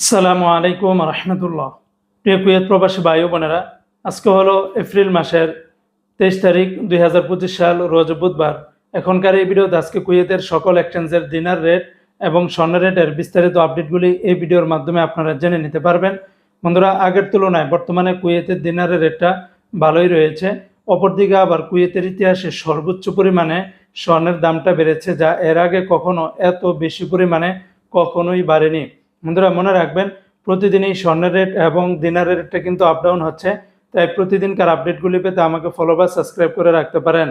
আসসালামু আলাইকুম রহমতুল্লাহ। প্রিয় কুয়েত প্রবাসী ভাই বোনেরা, আজকে হলো এপ্রিল মাসের তেইশ তারিখ দুই হাজার পঁচিশ সাল, রোজ বুধবার। এখনকার এই ভিডিওতে আজকে কুয়েতের সকল এক্সচেঞ্জের দিনার রেট এবং স্বর্ণ রেটের বিস্তারিত আপডেটগুলি এই ভিডিওর মাধ্যমে আপনারা জেনে নিতে পারবেন। বন্ধুরা, আগের তুলনায় বর্তমানে কুয়েতের দিনারের রেটটা ভালোই রয়েছে। অপরদিকে আবার কুয়েতের ইতিহাসে সর্বোচ্চ পরিমাণে স্বর্ণের দামটা বেড়েছে, যা এর আগে কখনো এত বেশি পরিমাণে কখনোই বাড়েনি। বন্ধুরা, মনে রাখবেন, প্রতিদিনই স্বর্ণের রেট এবং দিনারের রেটটা কিন্তু আপ ডাউন হচ্ছে। তাই প্রতিদিনকার আপডেটগুলি পেতে আমাকে ফলো বা সাবস্ক্রাইব করে রাখতে পারেন।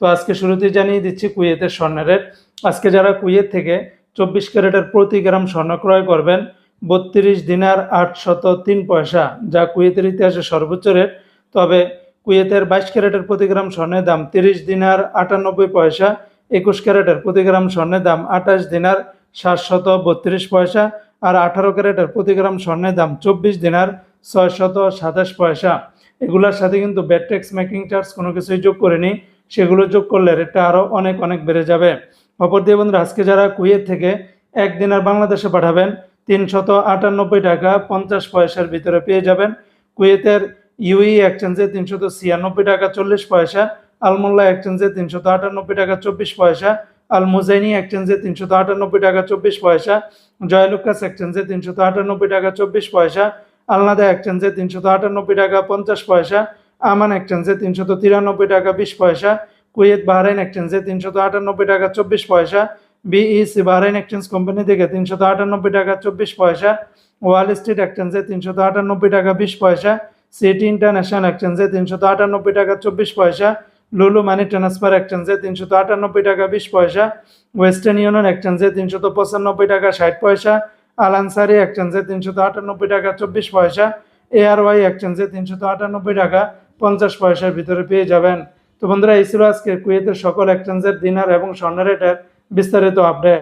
তো আজকে শুরুতেই জানিয়ে দিচ্ছি কুয়েতের স্বর্ণের রেট আজকে যারা কুয়েত থেকে চব্বিশ ক্যারেটের প্রতি গ্রাম স্বর্ণ ক্রয় করবেন, বত্রিশ দিনার আটশত তিন পয়সা, যা কুয়েতের ইতিহাসে সর্বোচ্চ রেট তবে কুয়েতের বাইশ ক্যারেটের প্রতি গ্রাম স্বর্ণের দাম তিরিশ দিনার আটানব্বই পয়সা, একুশ ক্যারেটের প্রতি গ্রাম স্বর্ণের দাম আঠাশ দিনার সাতশত বত্রিশ পয়সা আর আঠারো ক্যারেটের প্রতি গ্রাম স্বর্ণের দাম চব্বিশ দিনার ছয়শত সাতাশ পয়সা। এগুলোর সাথে কিন্তু ব্যাট মেকিং চার্জ কোনো কিছুই যোগ করেনি। সেগুলো যোগ করলে রেটটা আরও অনেক অনেক বেড়ে যাবে। অপর দিয়ে বন্ধুরা, আজকে যারা কুয়েত থেকে এক দিনার বাংলাদেশে পাঠাবেন, তিনশত আটানব্বই টাকা পঞ্চাশ পয়সার ভিতরে পেয়ে যাবেন। কুয়েতের ইউই এক্সচেঞ্জে তিনশত ছিয়ানব্বই টাকা চল্লিশ পয়সা, আলমোল্লা এক্সচেঞ্জে তিনশত আটানব্বই টাকা চব্বিশ পয়সা আল মুজাইনি এক্সচেঞ্জে তিনশত আটানব্বই টাকা চব্বিশ পয়সা, জয়লুকাস এক্সচেঞ্জে তিনশত আটানব্বই টাকা চব্বিশ পয়সা, আলনাদা এক্সচেঞ্জে তিনশত আটানব্বই টাকা পঞ্চাশ পয়সা, আমান এক্সচেঞ্জে তিনশত তিরানব্বই টাকা বিশ পয়সা, কুয়েত বাহরাইন এক্সচেঞ্জে তিনশত আটানব্বই টাকা চব্বিশ পয়সা, বিইসি বাহরাইন এক্সচেঞ্জ কোম্পানি থেকে তিনশত আটানব্বই টাকা চব্বিশ পয়সা, ওয়াল স্ট্রিট এক্সচেঞ্জে তিনশত আটানব্বই টাকা বিশ পয়সা, সিটি ইন্টারন্যাশনাল এক্সচেঞ্জে তিনশত আটানব্বই টাকা চব্বিশ পয়সা লুলু মানি ট্রান্সফার এক্সচেঞ্জে তিনশত আটানব্বই টাকা, বিশ পয়সা। ওয়েস্টার্ন ইউনিয়ন এক্সচেঞ্জে তিনশত পঁচানব্বই টাকা, ষাট পয়সা। আলানসারি এক্সচেঞ্জে তিনশত আটানব্বই টাকা, চব্বিশ পয়সা। এআরওয়াই এক্সচেঞ্জে তিনশত আটানব্বই টাকা, পঞ্চাশ পয়সার ভিতরে পেয়ে যাবেন। তো বন্ধুরা, এই ছিল আজকে কুয়েতের সকল এক্সচেঞ্জের দিনার এবং স্বর্ণ রেটের বিস্তারিত আপডেট